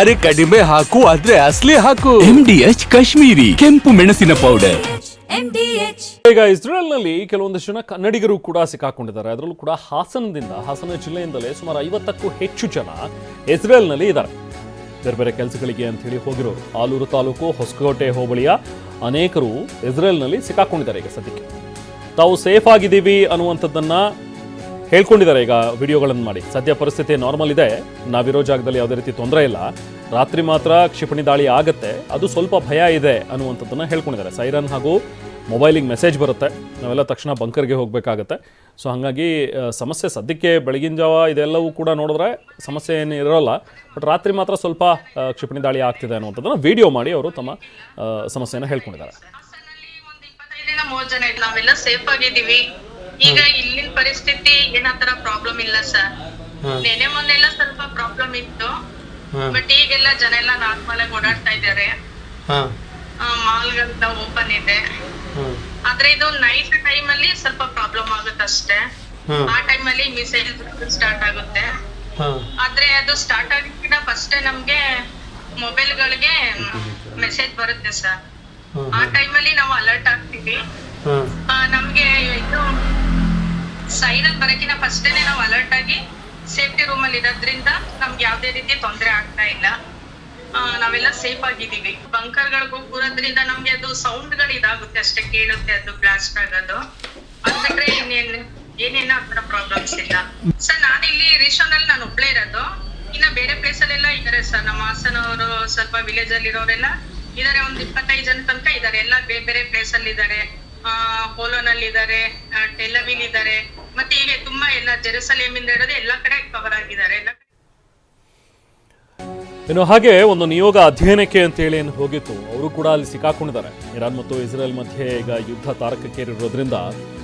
ಅರೆ ಕಡಿಮೆ ಹಾಕು ಆದ್ರೆ ಅಸ್ಲಿ ಹಾಕು. ಎಂ ಡಿ ಎಚ್ ಕಾಶ್ಮೀರಿ ಕೆಂಪು ಮೆಣಸಿನ ಪೌಡರ್ MDH ಈಗ ಇಸ್ರೇಲ್ನಲ್ಲಿ ಕೆಲವೊಂದಷ್ಟು ಜನ ಕನ್ನಡಿಗರು ಕೂಡ ಸಿಕ್ಕಾಕೊಂಡಿದ್ದಾರೆ. ಅದರಲ್ಲೂ ಕೂಡ ಹಾಸನದಿಂದ ಹಾಸನ ಜಿಲ್ಲೆಯಿಂದಲೇ ಸುಮಾರು ಐವತ್ತಕ್ಕೂ ಹೆಚ್ಚು ಜನ ಇಸ್ರೇಲ್ನಲ್ಲಿ ಇದ್ದಾರೆ. ಬೇರೆ ಬೇರೆ ಕೆಲಸಗಳಿಗೆ ಅಂತ ಹೇಳಿ ಹೋಗಿರೋರು. ಆಲೂರು ತಾಲೂಕು ಹೊಸಕೋಟೆ ಹೋಬಳಿಯ ಅನೇಕರು ಇಸ್ರೇಲ್ನಲ್ಲಿ ಸಿಕ್ಕಾಕೊಂಡಿದ್ದಾರೆ ಈಗ ಸದ್ಯಕ್ಕೆ. ತಾವು ಸೇಫ್ ಆಗಿದ್ದೀವಿ ಅನ್ನುವಂಥದ್ದನ್ನ ಹೇಳ್ಕೊಂಡಿದ್ದಾರೆ. ಈಗ ವಿಡಿಯೋಗಳನ್ನು ಮಾಡಿ. ಸದ್ಯ ಪರಿಸ್ಥಿತಿ ನಾರ್ಮಲ್ ಇದೆ. ನಾವಿರೋ ಜಾಗದಲ್ಲಿ ಯಾವುದೇ ರೀತಿ ತೊಂದರೆ ಇಲ್ಲ. ರಾತ್ರಿ ಮಾತ್ರ ಕ್ಷಿಪಣಿ ದಾಳಿ ಆಗುತ್ತೆ. ಅದು ಸ್ವಲ್ಪ ಭಯ ಇದೆ ಅನ್ನುವಂಥದ್ದನ್ನು ಹೇಳ್ಕೊಂಡಿದ್ದಾರೆ. ಸೈರನ್ ಹಾಗೂ ಮೊಬೈಲಿಗೆ ಮೆಸೇಜ್ ಬರುತ್ತೆ. ನಾವೆಲ್ಲ ತಕ್ಷಣ ಬಂಕರ್ಗೆ ಹೋಗಬೇಕಾಗತ್ತೆ. ಸೊ ಹಾಗಾಗಿ ಸಮಸ್ಯೆ ಸದ್ಯಕ್ಕೆ ಬೆಳಗಿನ ಜಾವ ಇದೆಲ್ಲವೂ ಕೂಡ ನೋಡಿದ್ರೆ ಸಮಸ್ಯೆ ಏನು ಇರೋಲ್ಲ. ಬಟ್ ರಾತ್ರಿ ಮಾತ್ರ ಸ್ವಲ್ಪ ಕ್ಷಿಪಣಿ ದಾಳಿ ಆಗ್ತಿದೆ ಅನ್ನುವಂಥದ್ದನ್ನು ವಿಡಿಯೋ ಮಾಡಿ ಅವರು ತಮ್ಮ ಸಮಸ್ಯೆಯನ್ನು ಹೇಳ್ಕೊಂಡಿದ್ದಾರೆ. ಹಾಸನಲ್ಲಿ ಒಂದ್ ಇಪ್ಪತ್ತೈದರಿಂದ ಮೂವತ್ ಜನ ನಾವೆಲ್ಲ ಸೇಫ್ ಆಗಿದೀವಿ ಈಗ ಪರಿಸ್ಥಿತಿ ಏನತರ ಪ್ರಾಬ್ಲಮ್ ಇಲ್ಲ ಸರ್ ನೆನೆ ಮೊನ್ನೆಲ್ಲ ಸ್ವಲ್ಪ ಪ್ರಾಬ್ಲಮ್ ಇತ್ತು. ಬಟ್ ಈಗೆಲ್ಲ ಜನ ಎಲ್ಲ ನಾರ್ಮಲ್ ಆಗಿ ಓಡಾಡ್ತಾ ಇದ್ದಾರೆ. ಮಾಲ್ಗಳೆಲ್ಲ ಓಪನ್ ಇದೆ. ಆದ್ರೆ ಇದು ನೈಟ್ ಟೈಮ್ ಅಲ್ಲಿ ಸ್ವಲ್ಪ ಪ್ರಾಬ್ಲಮ್ ಆಗುತ್ತೆ ಅಷ್ಟೇ ಆ ಟೈಮ್ ಅಲ್ಲಿ ಮಿಸೈಲ್ ಸ್ಟಾರ್ಟ್ ಆಗುತ್ತೆ. ಆದ್ರೆ ಅದು ಸ್ಟಾರ್ಟ್ ಆಗಿದ್ದ ಫಸ್ಟ್ ನಮ್ಗೆ ಮೊಬೈಲ್ ಗಳಿಗೆ ಮೆಸೇಜ್ ಬರುತ್ತೆ ಸರ್ ಆ ಟೈಮ್ ಅಲ್ಲಿ ನಾವು ಅಲರ್ಟ್ ಆಗ್ತೀವಿ. ಆ, ನಮ್ಗೆ ಸೈರನ್ ಬರಕಿನ ಫಸ್ಟ್ ನಾವು ಅಲರ್ಟ್ ಆಗಿ ಸೇಫ್ಟಿ ರೂಮ್ ಅಲ್ಲಿ ಇರೋದ್ರಿಂದ ನಮ್ಗೆ ಯಾವ್ದೇ ರೀತಿ ತೊಂದರೆ ಆಗ್ತಾ ಇಲ್ಲ. ನಾವೆಲ್ಲ ಸೇಫ್ ಆಗಿದ್ದೀವಿ. ಬಂಕರ್ ಗಳಿಗೆ ಹೋಗಿ ಕೂರೋದ್ರಿಂದ ನಮ್ಗೆ ಅದು ಸೌಂಡ್ಗಳು ಇದಾಗುತ್ತೆ ಅಷ್ಟೇ, ಕೇಳುತ್ತೆ ಅದು ಬ್ಲಾಸ್ಟ್ ಆಗೋದು. ಅದ್ ಬಿಟ್ರೆ ಇನ್ನೇನ್, ಏನೇನ ಆತರ ಪ್ರಾಬ್ಲಮ್ಸ್ ಇಲ್ಲ. ಸರ್ ನಾನು ಇಲ್ಲಿ ರೇಷನ್ ಅಲ್ಲಿ ನಾನು ಒಬ್ಳೇ ಇರೋದು. ಇನ್ನ ಬೇರೆ ಪ್ಲೇಸ್ ಅಲ್ಲೆಲ್ಲ ಇದಾರೆ ಸರ್ ನಮ್ಮ ಹಾಸನವರು ಸ್ವಲ್ಪ ವಿಲೇಜ್ ಅಲ್ಲಿ ಇರೋರೆಲ್ಲ ಇದಾರೆ, ಒಂದ್ ಇಪ್ಪತ್ತೈದು ಜನ ತನಕ ಇದಾರೆ. ಎಲ್ಲ ಬೇರೆ ಬೇರೆ ಪ್ಲೇಸ್ ಅಲ್ಲಿ ಇದಾರೆ, ಆ ಪೋಲೋನಲ್ಲಿ ಇದಾರೆ ಟೆಲವಿಲ್ ಇದಾರೆ ಮತ್ತೆ ಹೀಗೆ ತುಂಬಾ ಎಲ್ಲ ಜೆರುಸಲೇಮ್ ಇಂದ ಹಿಡಿದು ಎಲ್ಲಾ ಕಡೆ ಕವರ್ ಆಗಿದ್ದಾರೆ. ಎಲ್ಲ ಇನ್ನು ಹಾಗೆ ಒಂದು ನಿಯೋಗ ಅಧ್ಯಯನಕ್ಕೆ ಅಂತ ಹೇಳಿ ಏನು ಹೋಗಿತ್ತು, ಅವರು ಕೂಡ ಅಲ್ಲಿ ಸಿಕ್ಕಾಕೊಂಡಿದ್ದಾರೆ. ಇರಾನ್ ಮತ್ತು ಇಸ್ರೇಲ್ ಮಧ್ಯೆ ಈಗ ಯುದ್ಧ ತಾರಕಕ್ಕೇರಿರೋದ್ರಿಂದ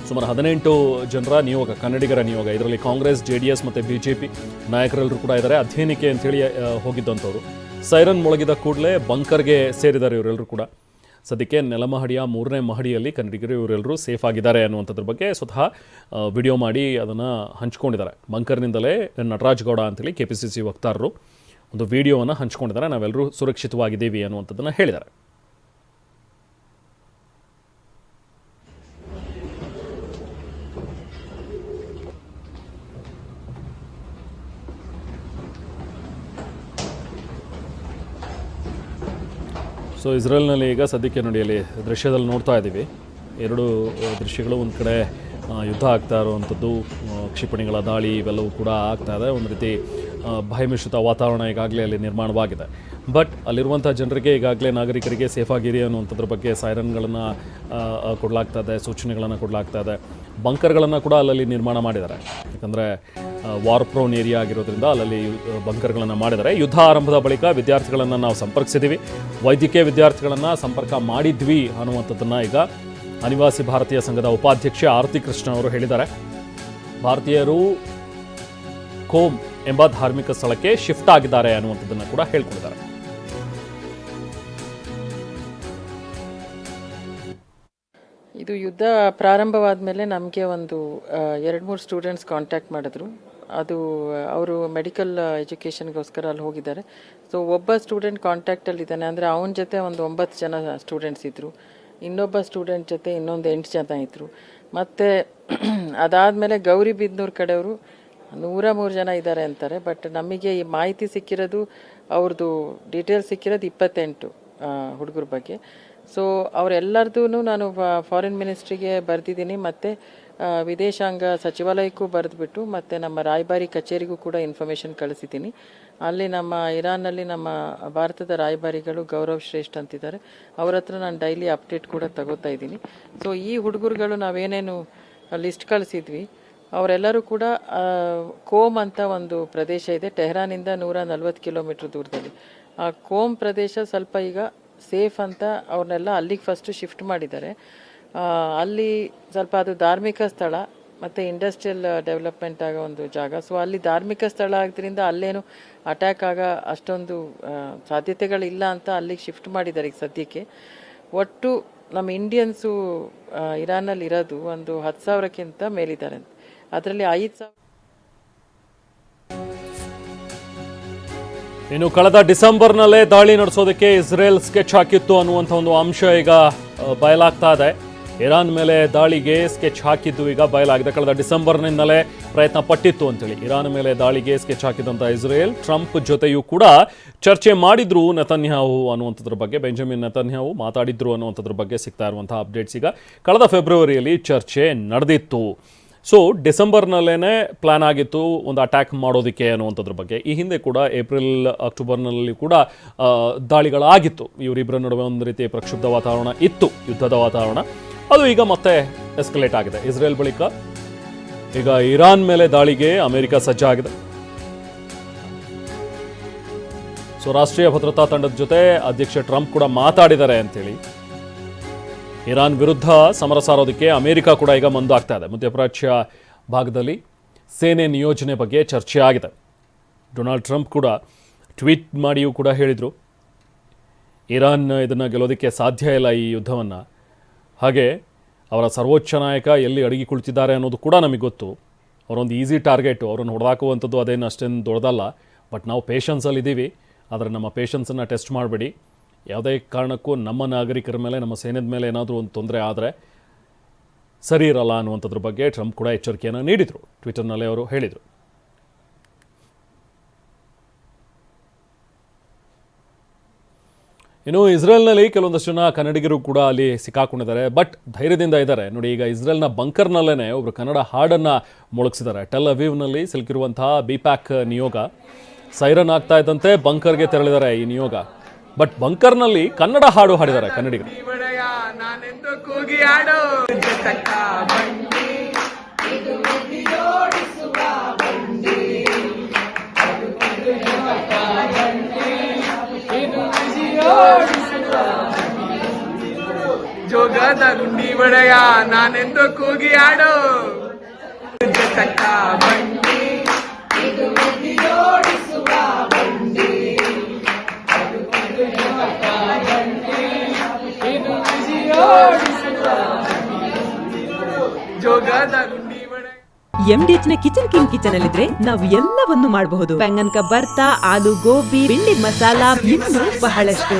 ಸುಮಾರು ಹದಿನೆಂಟು ಜನರ ನಿಯೋಗ, ಕನ್ನಡಿಗರ ನಿಯೋಗ, ಇದರಲ್ಲಿ ಕಾಂಗ್ರೆಸ್ ಜೆ ಡಿ ಎಸ್ ಮತ್ತು ಬಿ ಜೆ ಪಿ ನಾಯಕರೆಲ್ಲರೂ ಕೂಡ ಇದ್ದಾರೆ. ಅಧ್ಯಯನಕ್ಕೆ ಅಂತೇಳಿ ಹೋಗಿದ್ದಂಥವ್ರು. ಸೈರನ್ ಮೊಳಗಿದ ಕೂಡಲೇ ಬಂಕರ್ಗೆ ಸೇರಿದ್ದಾರೆ ಇವರೆಲ್ಲರೂ ಕೂಡ. ಸದ್ಯಕ್ಕೆ ನೆಲಮಹಡಿಯ ಮೂರನೇ ಮಹಡಿಯಲ್ಲಿ ಕನ್ನಡಿಗರು ಇವರೆಲ್ಲರೂ ಸೇಫ್ ಆಗಿದ್ದಾರೆ ಅನ್ನುವಂಥದ್ರ ಬಗ್ಗೆ ಸ್ವತಃ ವಿಡಿಯೋ ಮಾಡಿ ಅದನ್ನು ಹಂಚ್ಕೊಂಡಿದ್ದಾರೆ. ಬಂಕರ್ನಿಂದಲೇ ನಟರಾಜ್ ಗೌಡ ಅಂತೇಳಿ ಕೆ ಪಿ ಸಿ ಸಿ ವಕ್ತಾರರು ಒಂದು ವಿಡಿಯೋವನ್ನು ಹಂಚ್ಕೊಂಡಿದ್ದಾರೆ. ನಾವೆಲ್ಲರೂ ಸುರಕ್ಷಿತವಾಗಿದ್ದೀವಿ ಅನ್ನುವಂಥದ್ದನ್ನು ಹೇಳಿದ್ದಾರೆ. ಸೊ ಇಸ್ರೇಲ್ನಲ್ಲಿ ಈಗ ಸದ್ಯಕ್ಕೆ ನಡೆಯಲಿ ದೃಶ್ಯದಲ್ಲಿ ನೋಡ್ತಾ ಇದ್ದೀವಿ ಎರಡು ದೃಶ್ಯಗಳು ಒಂದು ಕಡೆ ಯುದ್ಧ ಆಗ್ತಾ ಇರುವಂಥದ್ದು ಕ್ಷಿಪಣಿಗಳ ದಾಳಿ ಇವೆಲ್ಲವೂ ಕೂಡ ಆಗ್ತಾ ಇದೆ. ಒಂದು ರೀತಿ ಭಯಮಿಶ್ರಿತ ವಾತಾವರಣ ಈಗಾಗಲೇ ಅಲ್ಲಿ ನಿರ್ಮಾಣವಾಗಿದೆ. ಬಟ್ ಅಲ್ಲಿರುವಂಥ ಜನರಿಗೆ ಈಗಾಗಲೇ ನಾಗರಿಕರಿಗೆ ಸೇಫಾಗಿರಿ ಅನ್ನುವಂಥದ್ರ ಬಗ್ಗೆ ಸೈರನ್ಗಳನ್ನು ಕೊಡಲಾಗ್ತಾ ಇದೆ, ಸೂಚನೆಗಳನ್ನು ಕೊಡಲಾಗ್ತಾ ಇದೆ. ಬಂಕರ್ಗಳನ್ನು ಕೂಡ ಅಲ್ಲಲ್ಲಿ ನಿರ್ಮಾಣ ಮಾಡಿದ್ದಾರೆ. ಯಾಕಂದರೆ ವಾರ್ ಪ್ರೋನ್ ಏರಿಯಾ ಆಗಿರೋದ್ರಿಂದ ಅಲ್ಲಲ್ಲಿ ಬಂಕರ್ಗಳನ್ನು ಮಾಡಿದ್ದಾರೆ. ಯುದ್ಧ ಆರಂಭದ ಬಳಿಕ ವಿದ್ಯಾರ್ಥಿಗಳನ್ನು ನಾವು ಸಂಪರ್ಕಿಸಿದ್ದೀವಿ ವೈದ್ಯಕೀಯ ವಿದ್ಯಾರ್ಥಿಗಳನ್ನು ಸಂಪರ್ಕ ಮಾಡಿದ್ವಿ ಅನ್ನುವಂಥದ್ದನ್ನು ಈಗ ಅನಿವಾಸಿ ಭಾರತೀಯ ಸಂಘದ ಉಪಾಧ್ಯಕ್ಷೆ ಆರತಿ ಕೃಷ್ಣ ಅವರು ಹೇಳಿದ್ದಾರೆ. ಭಾರತೀಯರು ಕೋಮ್ ಎಂಬ ಧಾರ್ಮಿಕ ಸ್ಥಳಕ್ಕೆ ಶಿಫ್ಟ್ ಆಗಿದ್ದಾರೆ ಅನ್ನುವಂಥದ್ದನ್ನು ಕೂಡ ಹೇಳ್ಕೊಂಡಿದ್ದಾರೆ ಇದು ಯುದ್ಧ ಪ್ರಾರಂಭವಾದ ಮೇಲೆ ನಮಗೆ ಒಂದು ಎರಡು ಮೂರು ಸ್ಟೂಡೆಂಟ್ಸ್ ಕಾಂಟ್ಯಾಕ್ಟ್ ಮಾಡಿದ್ರು. ಅದು, ಅವರು ಮೆಡಿಕಲ್ ಎಜುಕೇಷನ್ಗೋಸ್ಕರ ಅಲ್ಲಿ ಹೋಗಿದ್ದಾರೆ. ಸೊ, ಒಬ್ಬ ಸ್ಟೂಡೆಂಟ್ ಕಾಂಟ್ಯಾಕ್ಟಲ್ಲಿದ್ದಾನೆ. ಅಂದರೆ ಅವನ ಜೊತೆ ಒಂದು ಒಂಬತ್ತು ಜನ ಸ್ಟೂಡೆಂಟ್ಸ್ ಇದ್ದರು ಇನ್ನೊಬ್ಬ ಸ್ಟೂಡೆಂಟ್ ಜೊತೆ ಇನ್ನೊಂದು ಎಂಟು ಜನ ಇದ್ದರು ಮತ್ತು ಅದಾದಮೇಲೆ ಗೌರಿಬಿದನೂರು ಕಡೆಯವರು ನೂರ ಮೂರು ಜನ ಇದ್ದಾರೆ ಅಂತಾರೆ. ಬಟ್ ನಮಗೆ ಈ ಮಾಹಿತಿ ಸಿಕ್ಕಿರೋದು ಅವ್ರದ್ದು ಡೀಟೇಲ್ಸ್ ಸಿಕ್ಕಿರೋದು ಇಪ್ಪತ್ತೆಂಟು ಹುಡುಗರ ಬಗ್ಗೆ. ಸೊ ಅವರೆಲ್ಲರದೂ ನಾನು ಫಾರಿನ್ ಮಿನಿಸ್ಟ್ರಿಗೆ ಬರೆದಿದ್ದೀನಿ. ಮತ್ತು ವಿದೇಶಾಂಗ ಸಚಿವಾಲಯಕ್ಕೂ ಬರೆದ್ಬಿಟ್ಟು, ಮತ್ತು ನಮ್ಮ ರಾಯಭಾರಿ ಕಚೇರಿಗೂ ಕೂಡ ಇನ್ಫಾರ್ಮೇಷನ್ ಕಳಿಸಿದ್ದೀನಿ. ಅಲ್ಲಿ ನಮ್ಮ ಇರಾನ್ನಲ್ಲಿ ನಮ್ಮ ಭಾರತದ ರಾಯಭಾರಿಗಳು ಗೌರವ್ ಶ್ರೇಷ್ಠ ಅಂತಿದ್ದಾರೆ. ಅವ್ರ ಹತ್ರ ನಾನು ಡೈಲಿ ಅಪ್ಡೇಟ್ ಕೂಡ ತಗೋತಾ ಇದ್ದೀನಿ. ಸೊ ಈ ಹುಡುಗರುಗಳು ನಾವೇನೇನು ಲಿಸ್ಟ್ ಕಳಿಸಿದ್ವಿ, ಅವರೆಲ್ಲರೂ ಕೂಡ ಕೋಮ್ ಅಂತ ಒಂದು ಪ್ರದೇಶ ಇದೆ. ಟೆಹರಾನಿಂದ ನೂರ ನಲ್ವತ್ತು ಕಿಲೋಮೀಟ್ರ್ ದೂರದಲ್ಲಿ. ಆ ಕೋಮ್ ಪ್ರದೇಶ ಸ್ವಲ್ಪ ಈಗ ಸೇಫ್ ಅಂತ ಅವ್ರನ್ನೆಲ್ಲ ಅಲ್ಲಿಗೆ ಫಸ್ಟು ಶಿಫ್ಟ್ ಮಾಡಿದ್ದಾರೆ. ಅಲ್ಲಿ ಸ್ವಲ್ಪ ಅದು ಧಾರ್ಮಿಕ ಸ್ಥಳ ಮತ್ತು ಇಂಡಸ್ಟ್ರಿಯಲ್ ಡೆವಲಪ್ಮೆಂಟ್ ಆಗೋ ಒಂದು ಜಾಗ. ಸೊ ಅಲ್ಲಿ ಧಾರ್ಮಿಕ ಸ್ಥಳ ಆಗಿದ್ರಿಂದ ಅಲ್ಲೇನು ಅಟ್ಯಾಕ್ ಆಗ ಅಷ್ಟೊಂದು ಸಾಧ್ಯತೆಗಳಿಲ್ಲ ಅಂತ ಅಲ್ಲಿಗೆ ಶಿಫ್ಟ್ ಮಾಡಿದ್ದಾರೆ ಈಗ ಸದ್ಯಕ್ಕೆ. ಒಟ್ಟು ನಮ್ಮ ಇಂಡಿಯನ್ಸು ಇರಾನಲ್ಲಿ ಇರೋದು ಒಂದು ಹತ್ತು ಸಾವಿರಕ್ಕಿಂತ ಮೇಲಿದ್ದಾರೆ ಅದರಲ್ಲಿ ಐದು ಸಾವಿರ ಇನ್ನು ಕಳೆದ ಡಿಸೆಂಬರ್ನಲ್ಲೇ ದಾಳಿ ನಡೆಸೋದಕ್ಕೆ ಇಸ್ರೇಲ್ ಸ್ಕೆಚ್ ಹಾಕಿತ್ತು ಅನ್ನುವಂಥ ಒಂದು ಅಂಶ ಈಗ ಬಯಲಾಗ್ತಾ ಇದೆ. ಇರಾನ್ ಮೇಲೆ ದಾಳಿಗೆ ಸ್ಕೆಚ್ ಹಾಕಿದ್ದು ಈಗ ಬಯಲಾಗಿದೆ. ಕಳೆದ ಡಿಸೆಂಬರ್ನಿಂದಲೇ ಪ್ರಯತ್ನ ಪಟ್ಟಿತ್ತು ಅಂತೇಳಿ. ಇರಾನ್ ಮೇಲೆ ದಾಳಿಗೆ ಸ್ಕೆಚ್ ಹಾಕಿದಂಥ ಇಸ್ರೇಲ್, ಟ್ರಂಪ್ ಜೊತೆಯೂ ಕೂಡ ಚರ್ಚೆ ಮಾಡಿದ್ರು ನೆತನ್ಯಾಹು ಅನ್ನುವಂಥದ್ರ ಬಗ್ಗೆ. ಬೆಂಜಮಿನ್ ನೆತನ್ಯಾಹು ಮಾತಾಡಿದ್ರು ಅನ್ನುವಂಥದ್ರ ಬಗ್ಗೆ ಸಿಗ್ತಾ ಇರುವಂತಹ ಅಪ್ಡೇಟ್ಸ್ ಈಗ ಕಳೆದ ಫೆಬ್ರವರಿಯಲ್ಲಿ ಚರ್ಚೆ ನಡೆದಿತ್ತು. ಸೊ ಡಿಸೆಂಬರ್ನಲ್ಲೇ ಪ್ಲಾನ್ ಆಗಿತ್ತು ಒಂದು ಅಟ್ಯಾಕ್ ಮಾಡೋದಕ್ಕೆ ಅನ್ನುವಂಥದ್ರ ಬಗ್ಗೆ. ಈ ಹಿಂದೆ ಕೂಡ ಏಪ್ರಿಲ್, ಅಕ್ಟೋಬರ್ನಲ್ಲಿ ಕೂಡ ದಾಳಿಗಳಾಗಿತ್ತು. ಇವರಿಬ್ಬರ ನಡುವೆ ಒಂದು ರೀತಿ ಪ್ರಕ್ಷುಬ್ಧ ವಾತಾವರಣ ಇತ್ತು, ಯುದ್ಧದ ವಾತಾವರಣ. ಅದು ಈಗ ಮತ್ತೆ ಎಸ್ಕಲೇಟ್ ಆಗಿದೆ. ಇಸ್ರೇಲ್ ಬಳಿಕ ಈಗ ಇರಾನ್ ಮೇಲೆ ದಾಳಿಗೆ ಅಮೆರಿಕ ಸಜ್ಜಾಗಿದೆ ಸೊ, ರಾಷ್ಟ್ರೀಯ ಭದ್ರತಾ ತಂಡದ ಜೊತೆ ಅಧ್ಯಕ್ಷ ಟ್ರಂಪ್ ಕೂಡ ಮಾತಾಡಿದ್ದಾರೆ ಅಂತೇಳಿ. ಇರಾನ್ ವಿರುದ್ಧ ಸಮರ ಸಾರೋದಕ್ಕೆ ಅಮೆರಿಕ ಕೂಡ ಈಗ ಮುಂದಾಗ್ತಾ ಇದೆ. ಮಧ್ಯಪ್ರಾಚ್ಯ ಭಾಗದಲ್ಲಿ ಸೇನೆ ನಿಯೋಜನೆ ಬಗ್ಗೆ ಚರ್ಚೆ ಆಗಿದೆ. ಡೊನಾಲ್ಡ್ ಟ್ರಂಪ್ ಕೂಡ ಟ್ವೀಟ್ ಮಾಡಿಯೂ ಕೂಡ ಹೇಳಿದರು. ಇರಾನ್ ಇದನ್ನು ಗೆಲ್ಲೋದಕ್ಕೆ ಸಾಧ್ಯ ಇಲ್ಲ ಈ ಯುದ್ಧವನ್ನು. ಹಾಗೆ ಅವರ ಸರ್ವೋಚ್ಚ ನಾಯಕ ಎಲ್ಲಿ ಅಡಗಿ ಕುಳಿತಿದ್ದಾರೆ ಅನ್ನೋದು ಕೂಡ ನಮಗೆ ಗೊತ್ತು. ಅವರೊಂದು ಈಸಿ ಟಾರ್ಗೆಟು ಅವ್ರನ್ನ ಹೊಡೆದಾಕುವಂಥದ್ದು ಅದೇನು ಅಷ್ಟೇನು ದೊಡ್ಡದಲ್ಲ. ಬಟ್ ನಾವು ಪೇಷನ್ಸಲ್ಲಿ ಇದ್ದೀವಿ ಆದರೆ ನಮ್ಮ ಪೇಷನ್ಸನ್ನು ಟೆಸ್ಟ್ ಮಾಡಬೇಡಿ. ಯಾವುದೇ ಕಾರಣಕ್ಕೂ ನಮ್ಮ ನಾಗರಿಕರ ಮೇಲೆ, ನಮ್ಮ ಸೇನೆದ ಮೇಲೆ ಏನಾದರೂ ಒಂದು ತೊಂದರೆ ಆದರೆ ಸರಿ ಇರಲ್ಲ ಅನ್ನುವಂಥದ್ರ ಬಗ್ಗೆ ಟ್ರಂಪ್ ಕೂಡ ಎಚ್ಚರಿಕೆಯನ್ನು ನೀಡಿದರು. ಟ್ವಿಟರ್ನಲ್ಲಿ ಅವರು ಹೇಳಿದರು. ಇನ್ನು ಇಸ್ರೇಲ್ನಲ್ಲಿ ಕೆಲವೊಂದಷ್ಟು ಜನ ಕನ್ನಡಿಗರು ಕೂಡ ಅಲ್ಲಿ ಸಿಕ್ಕಾಕೊಂಡಿದ್ದಾರೆ. ಬಟ್ ಧೈರ್ಯದಿಂದ ಇದ್ದಾರೆ. ನೋಡಿ, ಈಗ ಇಸ್ರೇಲ್ನ ಬಂಕರ್ನಲ್ಲೇ ಒಬ್ಬರು ಕನ್ನಡ ಹಾಡನ್ನು ಮೊಳಗಿಸಿದ್ದಾರೆ. ಟೆಲ್ ಅವೀವ್ನಲ್ಲಿ ಸಿಲುಕಿರುವಂತಹ ಬಿಪ್ಯಾಕ್ ನಿಯೋಗ. ಸೈರನ್ ಆಗ್ತಾ ಇದ್ದಂತೆ ಬಂಕರ್ಗೆ ತೆರಳಿದ್ದಾರೆ ಈ ನಿಯೋಗ. ಬಟ್ ಬಂಕರ್ನಲ್ಲಿ ಕನ್ನಡ ಹಾಡು ಹಾಡಿದ್ದಾರೆ ಕನ್ನಡಿಗರು. ಒಡೆಯ ನಾನೆಂದು ಕೂಗಿ ಆಡು ಎಂಡಿಎಚ್ನ ಬಂಡಿ? ಜೋಗದ ಗುಂಡಿ ಒಡೆಯ ಎಂಡಿಎಚ್ನ ಕಿಚನ್ ಕಿಂಗ್ ಕಿಚನ್ ಅಲ್ಲಿದ್ರೆ ನಾವು ಎಲ್ಲವನ್ನು ಮಾಡಬಹುದು. ಬೆಂಗನ್ ಬರ್ತಾ ಆಲೂ ಗೋಬಿ ಬಿಂಡಿ ಮಸಾಲಾ ಇನ್ನೂ ಬಹಳಷ್ಟು.